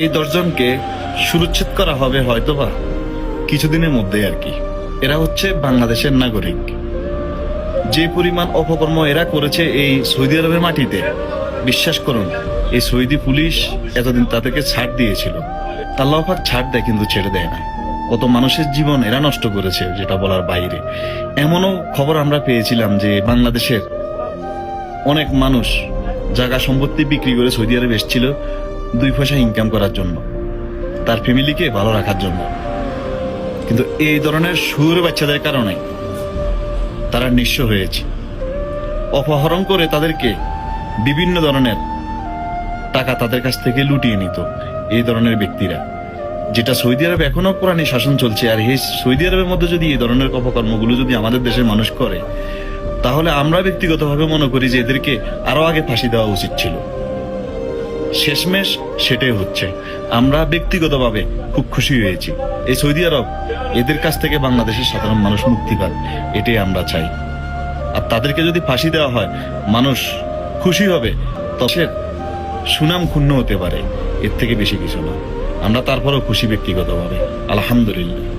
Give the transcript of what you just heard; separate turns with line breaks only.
এই দশজনকে সুরচ্ছেদ করা হবে হয়তোবা কিছুদিনের মধ্যে আর কি। এরা হচ্ছে বাংলাদেশের নাগরিক। যে পরিমাণ অপকর্ম এরা করেছে এই সৌদি আরবের মাটিতে, বিশ্বাস করুন, এই সৌদি পুলিশ এতদিন তাদেরকে ছাড় দিয়েছিল। আল্লাহ ছাড় দেয় কিন্তু ছেড়ে দেয় না। কত মানুষের জীবন এরা নষ্ট করেছে, যেটা বলার বাইরে। এমনও খবর আমরা পেয়েছিলাম যে বাংলাদেশের অনেক মানুষ জায়গা সম্পত্তি বিক্রি করে সৌদি আরবে এসেছিল দুই পয়সা ইনকাম করার জন্য, তার ফ্যামিলিকে ভালো রাখার জন্য। কিন্তু এই ধরনের সুর বাচ্চাদের কারণে তারা নিঃস্ব হয়েছে। অপহরণ করে তাদেরকে বিভিন্ন ধরনের টাকা তাদের কাছ থেকে লুটিয়ে নিত এই ধরনের ব্যক্তিরা। যেটা সৌদি আরবে এখনও পুরানি শাসন চলছে, আর এই সৌদি আরবের মধ্যে যদি এই ধরনের অপকর্মগুলো যদি আমাদের দেশের মানুষ করে, তাহলে আমরা ব্যক্তিগতভাবে মনে করি যে এদেরকে আরও আগে ফাঁসি দেওয়া উচিত ছিল। শেষমেশ সেটাই হচ্ছে। আমরা ব্যক্তিগতভাবে খুব খুশি হয়েছি। এই সৌদি আরব এদের কাছ থেকে বাংলাদেশের সাধারণ মানুষ মুক্তি পাক, এটাই আমরা চাই। আর তাদেরকে যদি ফাঁসি দেওয়া হয়, মানুষ খুশি হবে, তবে সুনাম ক্ষুণ্ণ হতে পারে। এর থেকে বেশি কিছু না। আমরা তারপরেও খুশি ব্যক্তিগতভাবে। আলহামদুলিল্লাহ।